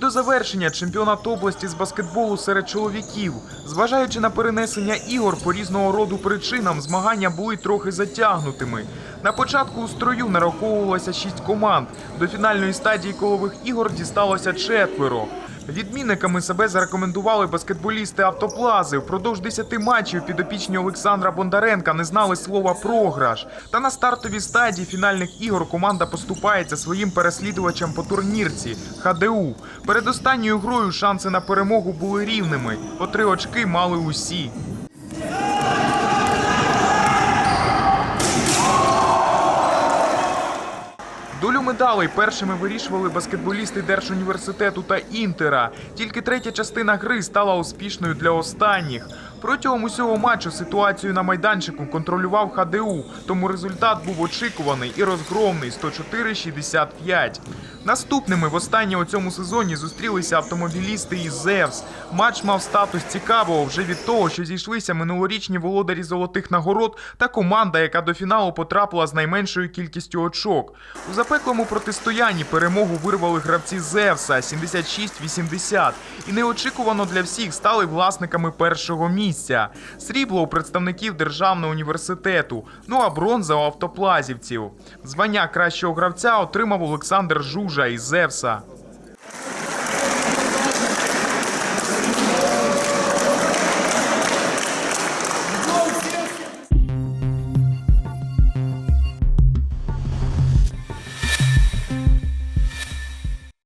до завершення чемпіонат області з баскетболу серед чоловіків. Зважаючи на перенесення ігор по різного роду причинам, змагання були трохи затягнутими. На початку у строю нараховувалося шість команд. До фінальної стадії колових ігор дісталося четверо. Відмінниками себе зарекомендували баскетболісти автоплази. Впродовж 10 матчів підопічні Олександра Бондаренка не знали слова програш. Та на стартовій стадії фінальних ігор команда поступається своїм переслідувачам по турнірці ХДУ. Перед останньою грою шанси на перемогу були рівними. По три очки мали усі. Долю медалей першими вирішували баскетболісти Держуніверситету та Інтера. Тільки третя частина гри стала успішною для останніх. Протягом усього матчу ситуацію на майданчику контролював ХДУ, тому результат був очікуваний і розгромний 104-65. Наступними востаннє у цьому сезоні зустрілися автомобілісти із Зевс. Матч мав статус цікавого вже від того, що зійшлися минулорічні володарі золотих нагород та команда, яка до фіналу потрапила з найменшою кількістю очок. У запеклому протистоянні перемогу вирвали гравці Зевса 76-80 і неочікувано для всіх стали власниками першого місця. Срібло у представників державного університету, ну а бронза у автоплазівців. Звання кращого гравця отримав Олександр Жужа із Зевса.